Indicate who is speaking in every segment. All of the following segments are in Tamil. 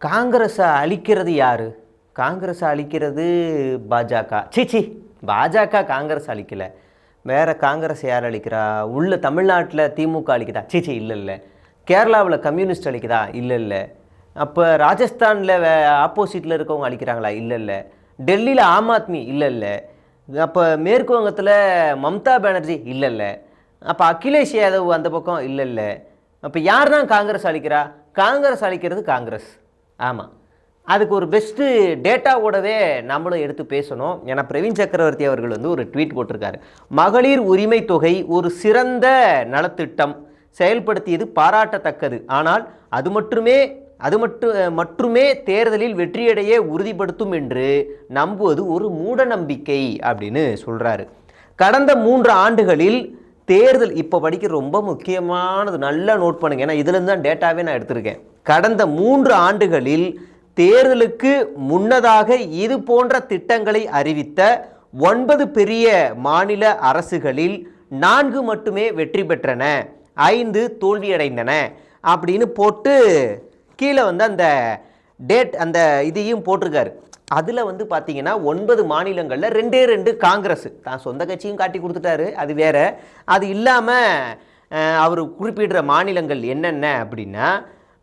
Speaker 1: காங்கிரஸை அழிக்கிறது யாரு? காங்கிரஸை அழிக்கிறது பாஜக. சீச்சி பாஜக காங்கிரஸ் அழிக்கல. வேற காங்கிரஸ் யார் அழிக்கிறா? உள்ள தமிழ்நாட்டில் திமுக அழிக்குதா? சீச்சி இல்லை இல்லை. கேரளாவில் கம்யூனிஸ்ட் அழிக்குதா? இல்லை இல்லை. அப்போ ராஜஸ்தானில் வே ஆப்போசிட்டில் இருக்கவங்க அழிக்கிறாங்களா? இல்லை இல்லை. டெல்லியில் ஆம் ஆத்மி இல்லை இல்லை. அப்போ மேற்கு வங்கத்தில் மம்தா பானர்ஜி இல்லை இல்லை. அப்போ அகிலேஷ் யாதவ் அந்த பக்கம் இல்லை இல்லை. அப்போ யார் தான் காங்கிரஸ் அழிக்கிறா? காங்கிரஸ் அழிக்கிறது காங்கிரஸ். ஆமாம் அதுக்கு ஒரு பெஸ்ட்டு டேட்டாவோடவே நம்மளும் எடுத்து பேசணும். ஏன்னா பிரவீன் சக்கரவர்த்தி அவர்கள் வந்து ஒரு ட்வீட் போட்டிருக்காரு. மகளிர் உரிமை தொகை ஒரு சிறந்த நலத்திட்டம். செயல்படுத்தியது பாராட்டத்தக்கது. ஆனால் அது மட்டுமே அது மட்டும் மட்டுமே தேர்தலில் வெற்றியடைய உறுதிப்படுத்தும் என்று நம்புவது ஒரு மூட நம்பிக்கை அப்படின்னு சொல்கிறாரு கடந்த மூன்று ஆண்டுகளில் தேர்தல் இப்போ படிக்க ரொம்ப முக்கியமானது. நல்லா நோட் பண்ணுங்க. ஏன்னா இதுலேருந்து தான் டேட்டாவே நான் எடுத்திருக்கேன். கடந்த மூன்று ஆண்டுகளில் தேர்தலுக்கு முன்னதாக இது போன்ற திட்டங்களை அறிவித்த ஒன்பது பெரிய மாநில அரசுகளில் நான்கு மட்டுமே வெற்றி பெற்றன. ஐந்து தோல்வியடைந்தன அப்படின்னு போட்டு கீழே வந்து அந்த டேட் அந்த இதையும் போட்டிருக்காரு. அதில் வந்து பார்த்தீங்கன்னா ஒன்பது மாநிலங்களில் ரெண்டே ரெண்டு காங்கிரஸ். தான் சொந்த கட்சியும் காட்டி கொடுத்துட்டாரு அது வேற. அது இல்லாமல் அவர் குறிப்பிடுற மாநிலங்கள் என்னென்ன அப்படின்னா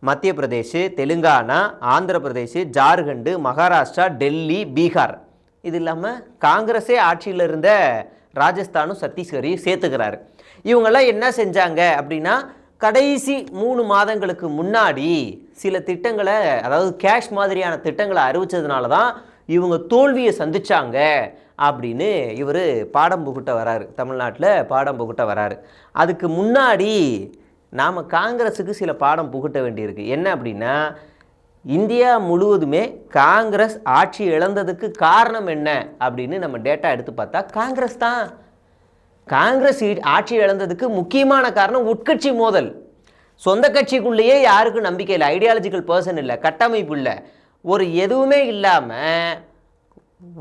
Speaker 1: மத்திய பிரதேஷ் தெலுங்கானா ஆந்திர பிரதேஷ் ஜார்க்கண்டு மகாராஷ்டிரா டெல்லி பீகார். இது இல்லாமல் காங்கிரஸே ஆட்சியில் இருந்த ராஜஸ்தானும் சத்தீஸ்கரையும் சேர்த்துக்கிறாரு. இவங்கெல்லாம் என்ன செஞ்சாங்க அப்படின்னா கடைசி மூணு மாதங்களுக்கு முன்னாடி சில திட்டங்களை அதாவது கேஷ் மாதிரியான திட்டங்களை அறிவிச்சதுனால தான் இவங்க தோல்வியை சந்திச்சாங்க அப்படின்னு இவர் பாடம் புகுட்ட வராரு. தமிழ்நாட்டில் பாடம் புகுட்ட வராரு. அதுக்கு முன்னாடி நாம் காங்கிரஸுக்கு சில பாடம் புகட்ட வேண்டியிருக்கு. என்ன அப்படின்னா இந்தியா முழுவதுமே காங்கிரஸ் ஆட்சி இழந்ததுக்கு காரணம் என்ன அப்படின்னு நம்ம டேட்டா எடுத்து பார்த்தா காங்கிரஸ் தான். காங்கிரஸ் ஆட்சி இழந்ததுக்கு முக்கியமான காரணம் உட்கட்சி மோதல். சொந்த கட்சிக்குள்ளேயே யாருக்கும் நம்பிக்கை இல்லை. ஐடியாலஜிக்கல் பர்சன் இல்லை. கட்டமைப்பு இல்லை. ஒரு எதுவுமே இல்லாமல்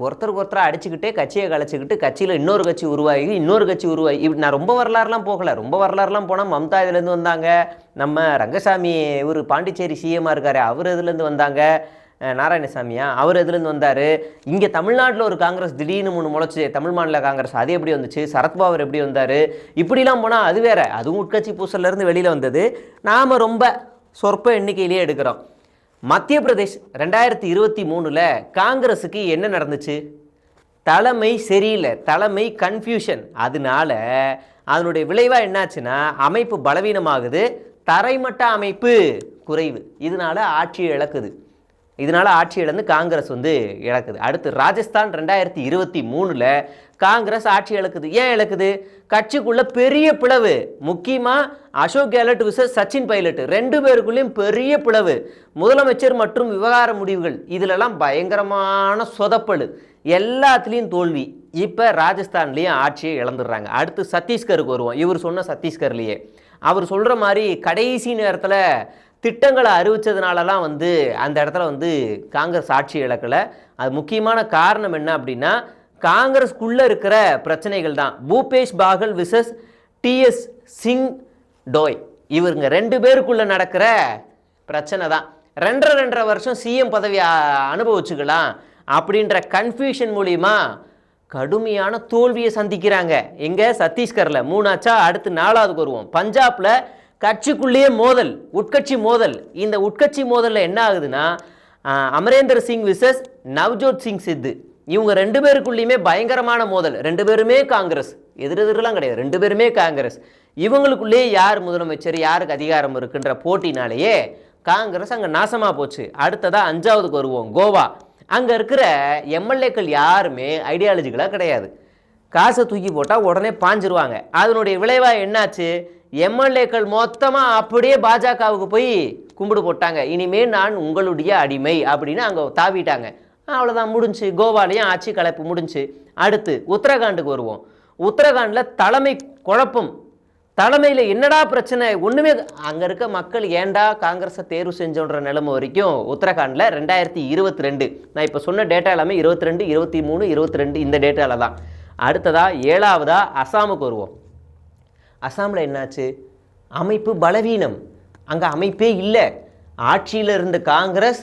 Speaker 1: ஒருத்தருக்கு ஒருத்தராக அடிச்சுக்கிட்டே கட்சியை கலைச்சிக்கிட்டு கட்சியில் இன்னொரு கட்சி உருவாகி இன்னொரு கட்சி உருவாகி. இப்படி நான் ரொம்ப வரலாறுலாம் போகலை. ரொம்ப வரலாறுலாம் போனால் மம்தா இதுலேருந்து வந்தாங்க. நம்ம ரங்கசாமி இவர் பாண்டிச்சேரி சிஎம்மாக இருக்கார். அவர் இதுலேருந்து வந்தாங்க. நாராயணசாமியா? அவர் எதுலேருந்து வந்தார். இங்கே தமிழ்நாட்டில் ஒரு காங்கிரஸ் திடீர்னு மூணு முளைச்சி தமிழ் மாநில காங்கிரஸ் அது எப்படி வந்துச்சு? சரத்பவர் எப்படி வந்தார்? இப்படிலாம் போனால் அது வேற. அதுவும் உட்கட்சி பூசல்லேருந்து வெளியில் வந்தது. நாம் ரொம்ப சொற்ப எண்ணிக்கையிலேயே எடுக்கிறோம். மத்திய பிரதேஷ் ரெண்டாயிரத்தி இருபத்தி மூணில் காங்கிரஸுக்கு என்ன நடந்துச்சு? தலைமை சரியில்லை தலைமை கன்ஃபியூஷன் அதனால அதனுடைய விளைவாக என்னாச்சுன்னா அமைப்பு பலவீனமாகுது தரைமட்ட அமைப்பு குறைவு. இதனால ஆட்சி இழக்குது. இதனால ஆட்சி இழந்து காங்கிரஸ் வந்து இழக்குது. அடுத்து ராஜஸ்தான் ரெண்டாயிரத்தி இருபத்தி மூணில் காங்கிரஸ் ஆட்சி இழக்குது. ஏன் இழக்குது? கட்சிக்குள்ள பெரிய பிளவு. முக்கியமாக அசோக் கெலட் விசஸ் சச்சின் பைலட். ரெண்டு பேருக்குள்ளேயும் பெரிய பிளவு. முதலமைச்சர் மற்றும் விவகார முடிவுகள். இதிலெல்லாம் பயங்கரமான சொதப்பல். எல்லாத்துலேயும் தோல்வி. இப்போ ராஜஸ்தான்லேயும் ஆட்சியை இழந்துடுறாங்க. அடுத்து சத்தீஸ்கருக்கு வருவோம். இவர் சொன்ன சத்தீஸ்கர்லேயே. அவர் சொல்கிற மாதிரி கடைசி நேரத்தில் திட்டங்களை அறிவித்ததுனாலலாம் வந்து அந்த இடத்துல வந்து காங்கிரஸ் ஆட்சி இழக்கலை. அது முக்கியமான காரணம் என்ன அப்படின்னா காங்கிரஸ்க்குள்ளே இருக்கிற பிரச்சனைகள் தான். Bhupesh Baghel versus T S Singh Deo. இவருங்க ரெண்டு பேருக்குள்ளே நடக்கிற பிரச்சனை தான். ரெண்டரை ரெண்டரை வருஷம் சிஎம் பதவி அனுபவிச்சுக்கலாம் அப்படின்ற கன்ஃபியூஷன் மூலிமா கடுமையான தோல்வியை சந்திக்கிறாங்க. எங்கே சத்தீஸ்கரில். மூணாச்சா அடுத்து நாலாவதுக்கு வருவோம். பஞ்சாபில் கட்சிக்குள்ளேயே மோதல் உட்கட்சி மோதல். இந்த உட்கட்சி மோதலில் என்ன ஆகுதுன்னா அமரேந்தர் சிங் விசஸ் நவ்ஜோத் சிங் சித்து. இவங்க ரெண்டு பேருக்குள்ளேயுமே பயங்கரமான மோதல். ரெண்டு பேருமே காங்கிரஸ். எதிரெதிரெலாம் கிடையாது. ரெண்டு பேருமே காங்கிரஸ். இவங்களுக்குள்ளேயே யார் முதலமைச்சர் யாருக்கு அதிகாரம் இருக்குன்ற போட்டினாலேயே காங்கிரஸ் அங்கே நாசமாக போச்சு. அடுத்ததாக அஞ்சாவதுக்கு வருவோம் கோவா. அங்கே இருக்கிற எம்எல்ஏக்கள் யாருமே ஐடியாலஜிக்கலாக கிடையாது. காசை தூக்கி போட்டால் உடனே பாஞ்சிருவாங்க. அதனுடைய விளைவாக என்னாச்சு? எம்எல்ஏக்கள் மொத்தமாக அப்படியே பாஜகவுக்கு போய் கும்பிடு போட்டாங்க. இனிமேல் நான் உங்களுடைய அடிமை அப்படின்னு அங்கே தாவிட்டாங்க. அவ்வளோதான் முடிஞ்சு. கோவாலையும் ஆட்சி கலைப்பு முடிஞ்சு. அடுத்து உத்தரகாண்டுக்கு வருவோம். உத்தரகாண்டில் தலைமை குழப்பம். தலைமையில் என்னடா பிரச்சனை? ஒன்றுமே அங்கே இருக்க மக்கள் ஏன்டா காங்கிரஸை தேர்வு செஞ்சோன்ற நிலைமை வரைக்கும் உத்தரகாண்டில் ரெண்டாயிரத்தி இருபத்தி ரெண்டு. நான் இப்போ சொன்ன டேட்டா எல்லாமே இருபத்தி ரெண்டு இருபத்தி மூணு இருபத்தி ரெண்டு இந்த டேட்டாவில் தான். அடுத்ததாக ஏழாவதாக அசாமுக்கு வருவோம். அசாமில் என்னாச்சு? அமைப்பு பலவீனம். அங்கே அமைப்பே இல்லை. ஆட்சியில் இருந்த காங்கிரஸ்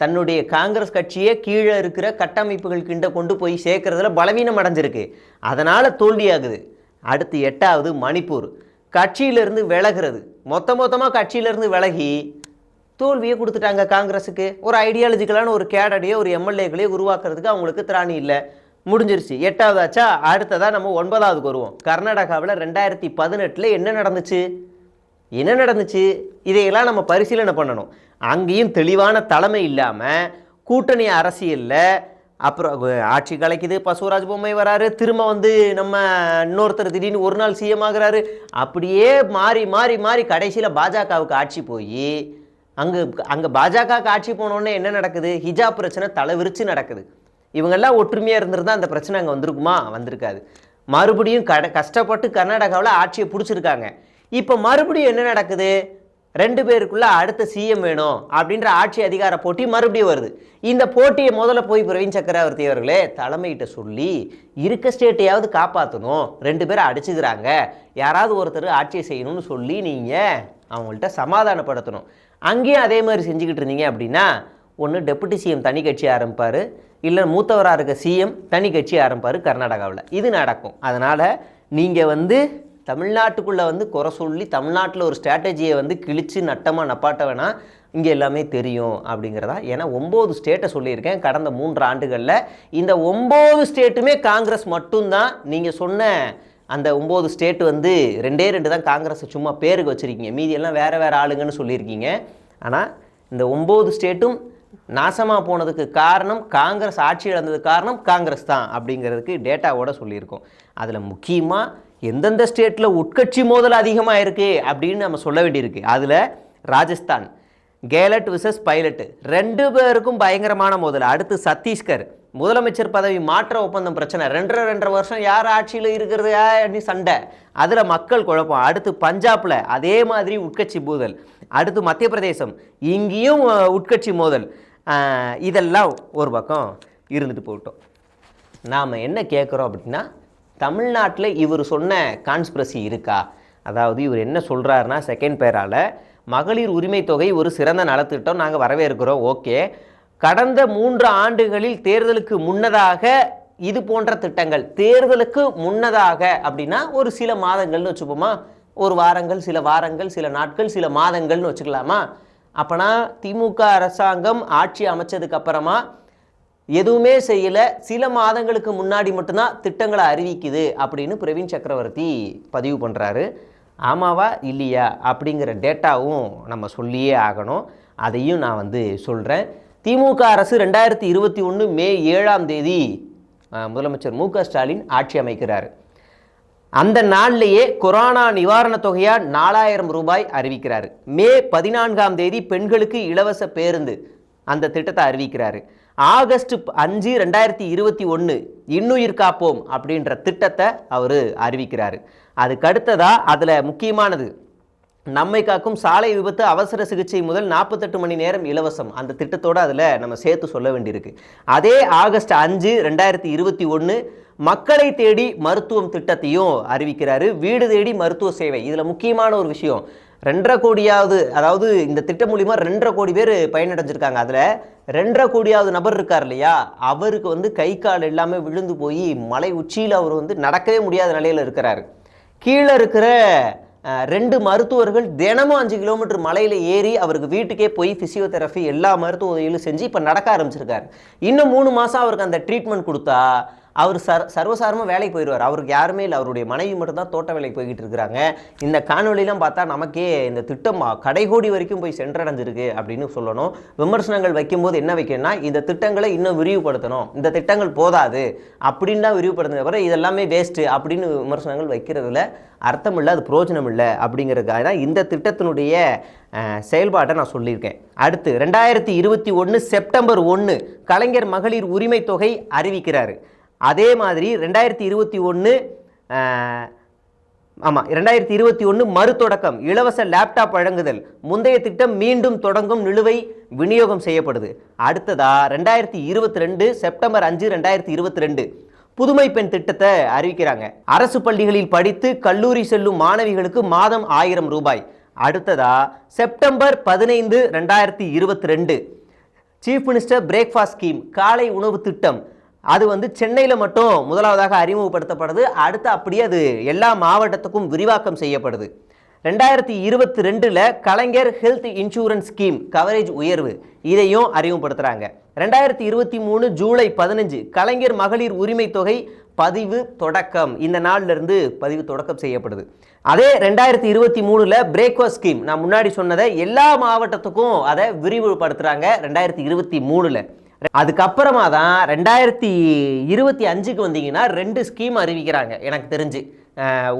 Speaker 1: தன்னுடைய காங்கிரஸ் கட்சியை கீழே இருக்கிற கட்டமைப்புகள் கிண்ட கொண்டு போய் சேர்க்குறதுல பலவீனம் அடைஞ்சிருக்கு. அதனால் தோல்வியாகுது. அடுத்து எட்டாவது மணிப்பூர். கட்சியிலிருந்து விலகிறது. மொத்த மொத்தமாக கட்சியிலிருந்து விலகி தோல்வியை கொடுத்துட்டாங்க காங்கிரஸுக்கு ஒரு ஐடியாலஜிக்கலான ஒரு கேடடையோ ஒரு எம்எல்ஏக்களையோ உருவாக்குறதுக்கு அவங்களுக்கு திராணி இல்லை. முடிஞ்சிருச்சு. எட்டாவது ஆச்சா நம்ம ஒன்பதாவதுக்கு வருவோம். கர்நாடகாவில் ரெண்டாயிரத்தி பதினெட்டில் என்ன நடந்துச்சு? என்ன நடந்துச்சு? இதையெல்லாம் நம்ம பரிசீலனை பண்ணணும். அங்கேயும் தெளிவான தலைமை இல்லாமல் கூட்டணி அரசியலில் அப்புறம் ஆட்சி கலைக்குது. பசுவராஜ் பொம்மை வராரு. திரும்ப வந்து நம்ம இன்னொருத்தர் திடீர்னு ஒரு நாள் சிஎம் ஆகுறாரு. அப்படியே மாறி மாறி மாறி கடைசியில் பாஜகவுக்கு ஆட்சி போய் அங்கே அங்கே பாஜகவுக்கு ஆட்சி போனோடனே என்ன நடக்குது? ஹிஜாப் பிரச்சனை தலைவிரிச்சு நடக்குது. இவங்கெல்லாம் ஒற்றுமையாக இருந்திருந்தால் அந்த பிரச்சனை அங்கே வந்திருக்குமா? வந்திருக்காது. மறுபடியும் கட கஷ்டப்பட்டு கர்நாடகாவில் ஆட்சியை பிடிச்சிருக்காங்க. இப்போ மறுபடியும் என்ன நடக்குது? ரெண்டு பேருக்குள்ளே அடுத்த சிஎம் வேணும் அப்படின்ற ஆட்சி அதிகார போட்டி மறுபடியும் வருது. இந்த போட்டியை முதல்ல போய் பிரவீன் சக்கரவர்த்தி அவர்களே தலைமையிட்ட சொல்லி இருக்க ஸ்டேட்டையாவது காப்பாற்றணும் ரெண்டு பேரும் அடிச்சுக்கிறாங்க. யாராவது ஒருத்தர் ஆட்சியை செய்யணும்னு சொல்லி நீங்கள் அவங்கள்ட்ட சமாதானப்படுத்தணும். அங்கேயும் அதே மாதிரி செஞ்சுக்கிட்டு இருந்தீங்க அப்படின்னா ஒன்று டெபுட்டி சிஎம் தனி கட்சி ஆரம்பிப்பார். இல்லை மூத்தவராக இருக்க சிஎம் தனி கட்சி ஆரம்பிப்பார் கர்நாடகாவில். இது நடக்கும். அதனால் நீங்கள் வந்து தமிழ்நாட்டுக்குள்ளே வந்து குறை சொல்லி தமிழ்நாட்டில் ஒரு ஸ்ட்ராட்டஜியை வந்து கிழிச்சு நட்டமாக நப்பாட்ட வேணால் இங்கே எல்லாமே தெரியும் அப்படிங்கிறதா. ஏன்னா ஒம்பது ஸ்டேட்டை சொல்லியிருக்கேன். கடந்த மூன்று ஆண்டுகளில் இந்த ஒம்பது ஸ்டேட்டுமே காங்கிரஸ் மட்டும்தான். நீங்கள் சொன்ன அந்த ஒம்பது ஸ்டேட் வந்து ரெண்டே ரெண்டு தான் காங்கிரஸை சும்மா பேருக்கு வச்சுருக்கீங்க. மீதியெல்லாம் வேறு வேறு ஆளுங்கன்னு சொல்லியிருக்கீங்க. ஆனால் இந்த ஒம்பது ஸ்டேட்டும் நாசமாக போனதுக்கு காரணம் காங்கிரஸ் ஆட்சி இழந்தது காரணம் காங்கிரஸ் தான் அப்படிங்கிறதுக்கு டேட்டாவோட சொல்லியிருக்கோம். அதில் முக்கியமாக எந்தெந்த ஸ்டேட்டில் உட்கட்சி மோதல் அதிகமாக இருக்குது அப்படின்னு நம்ம சொல்ல வேண்டியிருக்கு. அதில் ராஜஸ்தான் கேலட் விசஸ் பைலட் ரெண்டு பேருக்கும் பயங்கரமான மோதல். அடுத்து சத்தீஸ்கர் முதலமைச்சர் பதவி மாற்ற ஒப்பந்தம் பிரச்சனை. ரெண்டரை ரெண்டரை வருஷம் யார் ஆட்சியில் இருக்கிறது? அப்படின்னு சண்டை. அதில் மக்கள் குழப்பம். அடுத்து பஞ்சாப்பில் அதே மாதிரி உட்கட்சி மோதல். அடுத்து மத்திய பிரதேசம். இங்கேயும் உட்கட்சி மோதல். இதெல்லாம் ஒரு பக்கம் இருந்துட்டு போகட்டும். நாம் என்ன கேட்குறோம் அப்படின்னா தமிழ்நாட்டில் இவர் சொன்ன கான்ஸ்பிரசி இருக்கா? அதாவது இவர் என்ன சொல்கிறாருன்னா செகண்ட் பேரால் மகளிர் உரிமை தொகை ஒரு சிறந்த நலத்திட்டம் நாங்கள் வரவேற்கிறோம் ஓகே. கடந்த மூன்று ஆண்டுகளில் தேர்தலுக்கு முன்னதாக இது போன்ற திட்டங்கள் தேர்தலுக்கு முன்னதாக அப்படின்னா ஒரு சில மாதங்கள்னு வச்சுப்போமா? ஒரு வாரங்கள் சில வாரங்கள் சில நாட்கள் சில மாதங்கள்னு வச்சுக்கலாமா? அப்போனா திமுக அரசாங்கம் ஆட்சி அமைச்சதுக்கு அப்புறமா எதுவுமே செய்யலை. சில மாதங்களுக்கு முன்னாடி மட்டும்தான் திட்டங்களை அறிவிக்குது அப்படின்னு பிரவீன் சக்கரவர்த்தி பதிவு பண்ணுறாரு ஆமாவா? இல்லையா? அப்படிங்கிற டேட்டாவும் நம்ம சொல்லியே ஆகணும். அதையும் நான் வந்து சொல்கிறேன் திமுக அரசு ரெண்டாயிரத்தி இருபத்தி ஒன்று மே ஏழாம் தேதி முதலமைச்சர் மு க ஸ்டாலின் ஆட்சி அமைக்கிறார். அந்த நாள்லேயே கொரோனா நிவாரணத் தொகையாக நாலாயிரம் ரூபாய் அறிவிக்கிறாரு. மே பதினான்காம் தேதி பெண்களுக்கு இலவச பேருந்து அந்த திட்டத்தை அறிவிக்கிறாரு. ஆகஸ்ட் அஞ்சு ரெண்டாயிரத்தி இருபத்தி ஒன்று இன்னுயிர் காப்போம் அப்படின்ற திட்டத்தை அவர் அறிவிக்கிறாரு. அதுக்கு அடுத்ததாக அதில் முக்கியமானது நம்மை காக்கும் சாலை விபத்து அவசர சிகிச்சை முதல் நாற்பத்தெட்டு மணி நேரம் இலவசம் அந்த திட்டத்தோடு அதில் நம்ம சேர்த்து சொல்ல வேண்டியிருக்கு. அதே ஆகஸ்ட் அஞ்சு ரெண்டாயிரத்தி இருபத்தி ஒன்று மக்களை தேடி மருத்துவம் திட்டத்தையும் அறிவிக்கிறாரு. வீடு தேடி மருத்துவ சேவை. இதில் முக்கியமான ஒரு விஷயம் ரெண்டரை கோடியாவது அதாவது இந்த திட்டம் மூலிமா ரெண்டரை கோடி பேர் பயனடைஞ்சிருக்காங்க. அதில் ரெண்டரை கோடியாவது நபர் இருக்கார் இல்லையா? அவருக்கு வந்து கை கால் எல்லாமே விழுந்து போய் மலை உச்சியில் அவர் வந்து நடக்கவே முடியாத நிலையில் இருக்கிறார். கீழே இருக்கிற ரெண்டு மருத்துவர்கள் தினமும் அஞ்சு கிலோமீட்டர் மலையில் ஏறி அவருக்கு வீட்டுக்கே போய் ஃபிசியோதெரபி எல்லா மருத்துவ உதவிகளும் செஞ்சு இப்போ நடக்க ஆரம்பிச்சிருக்காரு. இன்னும் மூணு மாதம் அவருக்கு அந்த ட்ரீட்மெண்ட் கொடுத்தா அவர் சர் சர்வசாரமாக வேலைக்கு போயிடுவார் அவருக்கு யாருமே இல்லை. அவருடைய மனைவி மட்டும்தான் தோட்ட வேலைக்கு போய்கிட்டு இருக்கிறாங்க. இந்த காணொலியெலாம் பார்த்தா நமக்கே இந்த திட்டம் கடைகோடி வரைக்கும் போய் சென்றடைஞ்சிருக்கு அப்படின்னு சொல்லணும். விமர்சனங்கள் வைக்கும்போது என்ன வைக்கணும்னா இந்த திட்டங்களை இன்னும் விரிவுபடுத்தணும். இந்த திட்டங்கள் போதாது அப்படின்னு தான் விரிவுபடுத்தின இதெல்லாமே வேஸ்ட்டு அப்படின்னு விமர்சனங்கள் வைக்கிறதுல அர்த்தம் இல்லை அது பிரயோஜனம் இல்லை அப்படிங்கிறதுக்காக தான் இந்த திட்டத்தினுடைய செயல்பாட்டை நான் சொல்லியிருக்கேன். அடுத்து ரெண்டாயிரத்தி இருபத்தி ஒன்று செப்டம்பர் ஒன்று கலைஞர் மகளிர் உரிமை தொகை அறிவிக்கிறாரு. அதே மாதிரி ரெண்டாயிரத்தி இருபத்தி ஒன்று ஆமாம் ரெண்டாயிரத்தி இருபத்தி ஒன்று மறுதொடக்கம் இலவச லேப்டாப் வழங்குதல். முந்தைய திட்டம் மீண்டும் தொடங்கும் நிலுவை விநியோகம் செய்யப்படுது. அடுத்ததா ரெண்டாயிரத்தி இருபத்தி ரெண்டு செப்டம்பர் அஞ்சு ரெண்டாயிரத்தி இருபத்தி ரெண்டு. புதுமை பெண் திட்டத்தை அறிவிக்கிறாங்க. அரசு பள்ளிகளில் படித்து கல்லூரி செல்லும் மாணவிகளுக்கு மாதம் ஆயிரம் ரூபாய். அடுத்ததா செப்டம்பர் பதினைந்து ரெண்டாயிரத்தி இருபத்தி ரெண்டு. சீஃப் மினிஸ்டர் பிரேக்ஃபாஸ்ட் ஸ்கீம் காலை உணவு திட்டம். அது வந்து சென்னையில் மட்டும் முதலாவதாக அறிமுகப்படுத்தப்படுது. அடுத்து அப்படியே அது எல்லா மாவட்டத்துக்கும் விரிவாக்கம் செய்யப்படுது. ரெண்டாயிரத்தி இருபத்தி ரெண்டில் Kalaignar health insurance scheme coverage உயர்வு இதையும் அறிமுகப்படுத்துகிறாங்க ரெண்டாயிரத்தி இருபத்தி மூணு ஜூலை பதினஞ்சு கலைஞர் மகளிர் உரிமை தொகை பதிவு தொடக்கம். இந்த நாளிலிருந்து பதிவு தொடக்கம் செய்யப்படுது. அதே ரெண்டாயிரத்தி இருபத்தி மூணில் பிரேக்ஃபாஸ்ட் ஸ்கீம் நான் முன்னாடி சொன்னதை எல்லா மாவட்டத்துக்கும் அதை விரிவுபடுத்துகிறாங்க ரெண்டாயிரத்தி இருபத்தி மூணில். அதுக்கப்புறமா தான் ரெண்டாயிரத்தி இருபத்தி அஞ்சுக்கு வந்தீங்கன்னா ரெண்டு ஸ்கீம் அறிவிக்கிறாங்க எனக்கு தெரிஞ்சு.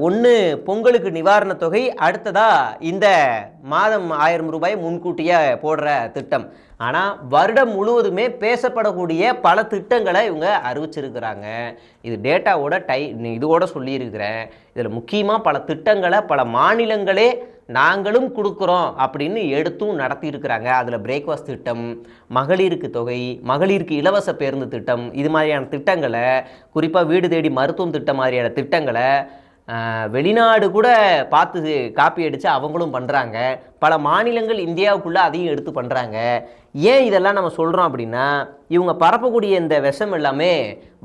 Speaker 1: ஒன்று பொங்கலுக்கு நிவாரணத் தொகை அடுத்ததாக இந்த மாதம் ஆயிரம் ரூபாய் முன்கூட்டியே போடுற திட்டம். ஆனால் வருடம் முழுவதுமே பேசப்படக்கூடிய பல திட்டங்களை இவங்க அறிவிச்சிருக்கிறாங்க. இது டேட்டாவோட டை இதோட சொல்லியிருக்கிறேன். இதில் முக்கியமாக பல திட்டங்களை பல மாநிலங்களே நாங்களும் கொடுக்குறோம் அப்படின்னு எடுத்தும் நடத்தியிருக்கிறாங்க. அதில் பிரேக்ஃபாஸ்ட் திட்டம் மகளிருக்கு தொகை மகளிருக்கு இலவச பேருந்து திட்டம் இது மாதிரியான திட்டங்களை குறிப்பாக வீடு தேடி மருத்துவம் திட்டம் மாதிரியான திட்டங்களை வெளிநாடு கூட பார்த்து காப்பி அடித்து அவங்களும் பண்ணுறாங்க பல மாநிலங்கள் இந்தியாவுக்குள்ளே அதையும் எடுத்து பண்ணுறாங்க ஏன் இதெல்லாம் நம்ம சொல்கிறோம் அப்படின்னா இவங்க பரப்பக்கூடிய இந்த விஷம் எல்லாமே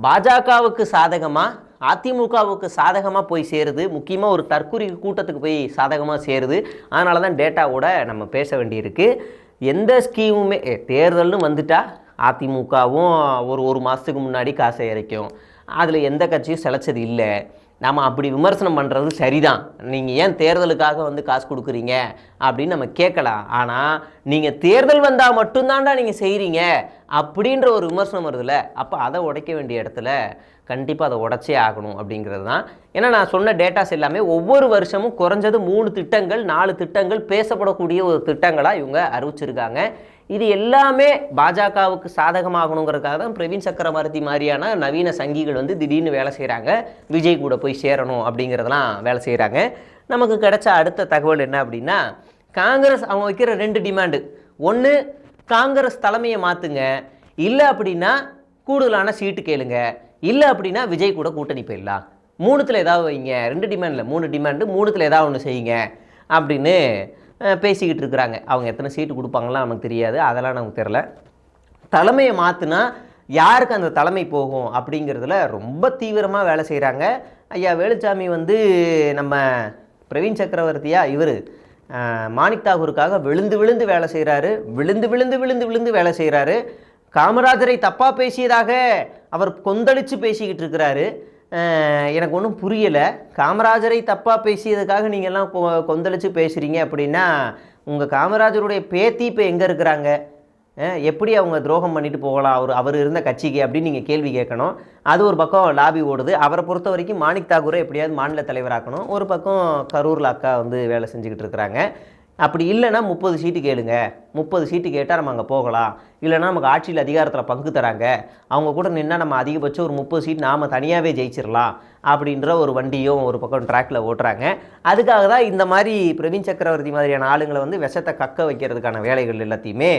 Speaker 1: பாஜகவுக்கு சாதகமாக அதிமுகவுக்கு சாதகமாக போய் சேருது. முக்கியமாக ஒரு தற்குறி கூட்டத்துக்கு போய் சாதகமாக சேருது. அதனால தான் டேட்டாவோட நம்ம பேச வேண்டியிருக்கு. எந்த ஸ்கீமுமே தேர்தல்னு வந்துட்டா அதிமுகவும் ஒரு ஒரு மாதத்துக்கு முன்னாடி காசை இறைக்கும். அதில் எந்த கட்சியும் செலைச்சது இல்லை. நம்ம அப்படி விமர்சனம் பண்ணுறது சரிதான். நீங்கள் ஏன் தேர்தலுக்காக வந்து காசு கொடுக்குறீங்க? அப்படின்னு நம்ம கேட்கலாம். ஆனால் நீங்கள் தேர்தல் வந்தால் மட்டும்தான்டா நீங்கள் செய்கிறீங்க அப்படின்ற ஒரு விமர்சனம் வருதுல்ல. அப்போ அதை உடைக்க வேண்டிய இடத்துல கண்டிப்பாக அதை உடச்சே ஆகணும் அப்படிங்கிறது தான். ஏன்னா நான் சொன்ன டேட்டாஸ் எல்லாமே ஒவ்வொரு வருஷமும் குறைஞ்சது மூணு திட்டங்கள் நாலு திட்டங்கள் பேசப்படக்கூடிய ஒரு திட்டங்களாக இவங்க அறிவிச்சிருக்காங்க. இது எல்லாமே பாஜகவுக்கு சாதகமாகணுங்கிறதுக்காக தான் பிரவீன் சக்கரவர்த்தி மாதிரியான நவீன சங்கிகள் வந்து திடீர்னு வேலை செய்கிறாங்க விஜய் கூட போய் சேரணும் அப்படிங்கிறதெல்லாம் வேலை செய்கிறாங்க நமக்கு கிடைச்ச அடுத்த தகவல் என்ன அப்படின்னா காங்கிரஸ் அவங்க வைக்கிற ரெண்டு டிமாண்டு. ஒன்று காங்கிரஸ் தலைமையை மாற்றுங்க இல்லை அப்படின்னா கூடுதலான சீட்டு கேளுங்க. இல்லை அப்படின்னா விஜய் கூட கூட்டணி போயிடலாம். மூணுத்தில் ஏதாவது வைங்க. ரெண்டு டிமாண்டில் மூணு டிமாண்டு மூணுத்தில் ஏதாவது ஒன்று செய்யுங்க. அப்படின்னு பேசிக்கிட்டு இருக்கிறாங்க. அவங்க எத்தனை சீட்டு கொடுப்பாங்கலாம் நமக்கு தெரியாது. அதெல்லாம் நமக்கு தெரில தலைமையை மாற்றினா யாருக்கு அந்த தலைமை போகும் அப்படிங்கிறதுல ரொம்ப தீவிரமாக வேலை செய்கிறாங்க ஐயா வேலுச்சாமி வந்து நம்ம பிரவீன் சக்கரவர்த்தியா இவர் மாணிக் தாகூருக்காக விழுந்து விழுந்து வேலை செய்கிறாரு விழுந்து விழுந்து விழுந்து விழுந்து வேலை செய்கிறாரு காமராஜரை தப்பாக பேசியதாக அவர் கொந்தளித்து பேசிக்கிட்டு இருக்கிறாரு. எனக்கு ஒன்றும் புரியலை. காமராஜரை தப்பாக பேசியதுக்காக நீங்கள்லாம் கொ கொந்தளித்து பேசுகிறீங்க அப்படின்னா உங்கள் காமராஜருடைய பேத்தி இப்போ எங்கே இருக்கிறாங்க? எப்படி அவங்க துரோகம் பண்ணிட்டு போகலாம்? அவர் அவர் இருந்த கட்சிக்கு அப்படின்னு நீங்கள் கேள்வி கேட்கணும். அது ஒரு பக்கம் லாபி ஓடுது. அவரை பொறுத்த வரைக்கும் மாணிக் தாகூரை எப்படியாவது மாநில தலைவராக்கணும். ஒரு பக்கம் கரூரில் அக்கா வந்து வேலை செஞ்சுக்கிட்டு இருக்கிறாங்க. அப்படி இல்லைன்னா முப்பது சீட்டு கேளுங்க. முப்பது சீட்டு கேட்டால் நம்ம அங்கே போகலாம். இல்லைன்னா நமக்கு ஆட்சியில் அதிகாரத்தில் பங்கு தராங்க. அவங்க கூட நின்னால் நம்ம அதிகபட்சம் ஒரு முப்பது சீட் நாம் தனியாகவே ஜெயிச்சிடலாம் அப்படின்ற ஒரு வண்டியும் ஒரு பக்கம் ட்ராக்ல ஓட்டுறாங்க. அதுக்காக தான் இந்த மாதிரி பிரவீன் சக்கரவர்த்தி மாதிரியான ஆளுங்களை வந்து விஷத்தை கக்க வைக்கிறதுக்கான வேலைகள் எல்லாத்தையுமே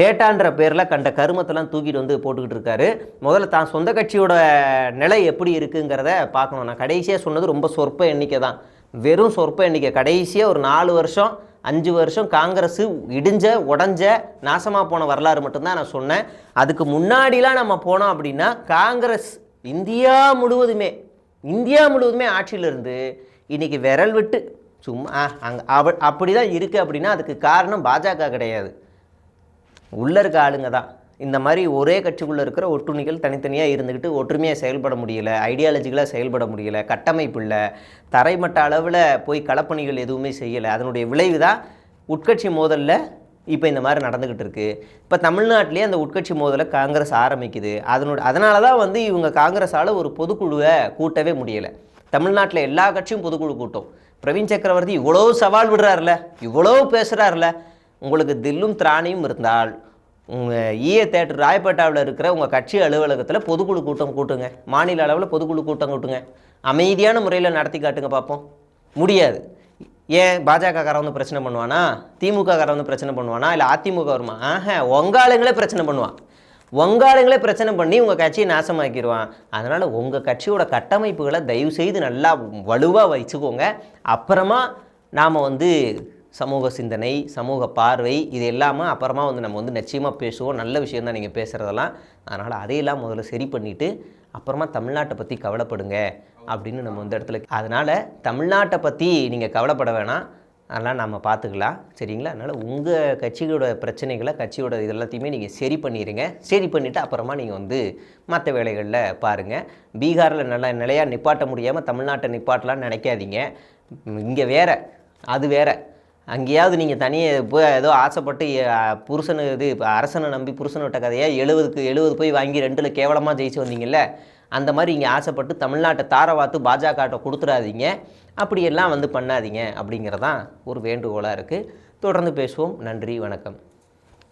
Speaker 1: டேட்டான்ற பேரில் கண்ட கருமத்தெல்லாம் தூக்கிட்டு வந்து போட்டுக்கிட்டு இருக்காரு. முதல்ல தான் சொந்த கட்சியோட நிலை எப்படி இருக்குங்கிறத பார்க்கணும். நான் கடைசியாக சொன்னது ரொம்ப சொற்ப எண்ணிக்கை தான். வெறும் சொற்ப எண்ணிக்கை. கடைசியாக ஒரு நாலு வருஷம் அஞ்சு வருஷம் காங்கிரஸ் இடிஞ்ச உடஞ்ச நாசமாக போன வரலாறு மட்டும்தான் நான் சொன்னேன். அதுக்கு முன்னாடிலாம் நம்ம போனோம் அப்படின்னா காங்கிரஸ் இந்தியா முழுவதுமே இந்தியா முழுவதுமே ஆட்சியிலிருந்து இன்றைக்கி இன்னைக்கு விரல் விட்டு சும்மா அங்கே அவ அப்படி தான் இருக்குது அப்படின்னா அதுக்கு காரணம் பாஜக கிடையாது. உள்ளே இருக்க ஆளுங்க தான் இந்த மாதிரி ஒரே கட்சிக்குள்ளே இருக்கிற ஒட்டுணிகள் தனித்தனியாக இருந்துக்கிட்டு ஒற்றுமையாக செயல்பட முடியல ஐடியாலஜிக்கலாக செயல்பட முடியல கட்டமைப்பு இல்லை தரைமட்ட அளவில் போய் களப்பணிகள் எதுவுமே செய்யலை. அதனுடைய விளைவு தான் உட்கட்சி மோதலில் இப்போ இந்த மாதிரி நடந்துக்கிட்டு இருக்குது இப்போ தமிழ்நாட்டிலே அந்த உட்கட்சி மோதலை காங்கிரஸ் ஆரம்பிக்குது. அதனோட அதனால தான் வந்து இவங்க காங்கிரஸால் ஒரு பொதுக்குழுவை கூட்டவே முடியலை. தமிழ்நாட்டில் எல்லா கட்சியும் பொதுக்குழு கூட்டம். பிரவீன் சக்கரவர்த்தி இவ்வளோ சவால் விடுறாருல இவ்வளோ பேசுகிறாருல உங்களுக்கு தில்லும் திராணியும் இருந்தால் ஈய தேட்டர் ராயப்பேட்டாவில் இருக்கிற உங்கள் கட்சி அலுவலகத்தில் பொதுக்குழு கூட்டம் கூட்டுங்க. மாநில அளவில் பொதுக்குழு கூட்டம் கூட்டுங்க. அமைதியான முறையில் நடத்தி காட்டுங்க பார்ப்போம் முடியாது. ஏன் பாஜக காரன் வந்து பிரச்சனை பண்ணுவானா? திமுகக்காரன் வந்து பிரச்சனை பண்ணுவானா? இல்லை அதிமுக வருமா? ஆஹ உங்க ஆளுங்களே பிரச்சனை பண்ணுவான். உங்காளுங்களே பிரச்சனை பண்ணி உங்கள் கட்சியை நாசமாக்கிடுவான் அதனால் உங்கள் கட்சியோட கட்டமைப்புகளை தயவு செய்து நல்லா வலுவாக வச்சுக்கோங்க. அப்புறமா நாம் வந்து சமூக சிந்தனை சமூக பார்வை இது எல்லாமே அப்புறமா வந்து நம்ம வந்து நிச்சயமாக பேசுவோம். நல்ல விஷயம் தான் நீங்கள் பேசுகிறதெல்லாம் அதனால் அதையெல்லாம் முதல்ல சரி பண்ணிவிட்டு அப்புறமா தமிழ்நாட்டை பற்றி கவலைப்படுங்க அப்படின்னு நம்ம இந்த இடத்துல அதனால் தமிழ்நாட்டை பற்றி நீங்கள் கவலைப்பட வேணாம். அதெல்லாம் நம்ம பார்த்துக்கலாம் சரிங்களா? அதனால் உங்கள் கட்சியோட பிரச்சனைகளை கட்சியோட இது எல்லாத்தையுமே நீங்கள் சரி பண்ணிடுங்க சரி பண்ணிவிட்டு அப்புறமா நீங்கள் வந்து மற்ற வேலைகளில் பாருங்கள் பீகாரில் நல்லா நிலையாக நிப்பாட்ட முடியாமல் தமிழ்நாட்டை நிப்பாட்டலாம்னு நினைக்காதீங்க. இங்கே வேற அது வேறு. அங்கேயாவது நீங்கள் தனியாக போய் ஏதோ ஆசைப்பட்டு புருஷனு இது அரசனை நம்பி புருஷனை விட்ட கதையை? எழுபதுக்கு எழுபது போய் வாங்கி ரெண்டில் கேவலமாக ஜெயிச்சு வந்தீங்கல்ல? அந்த மாதிரி இங்கே ஆசைப்பட்டு தமிழ்நாட்டை தாரவாத்து பாஜகட்ட கொடுத்துடாதீங்க அப்படியெல்லாம் வந்து பண்ணாதீங்க. அப்படிங்கிறதான் ஒரு வேண்டுகோளாக இருக்குது தொடர்ந்து பேசுவோம். நன்றி வணக்கம்.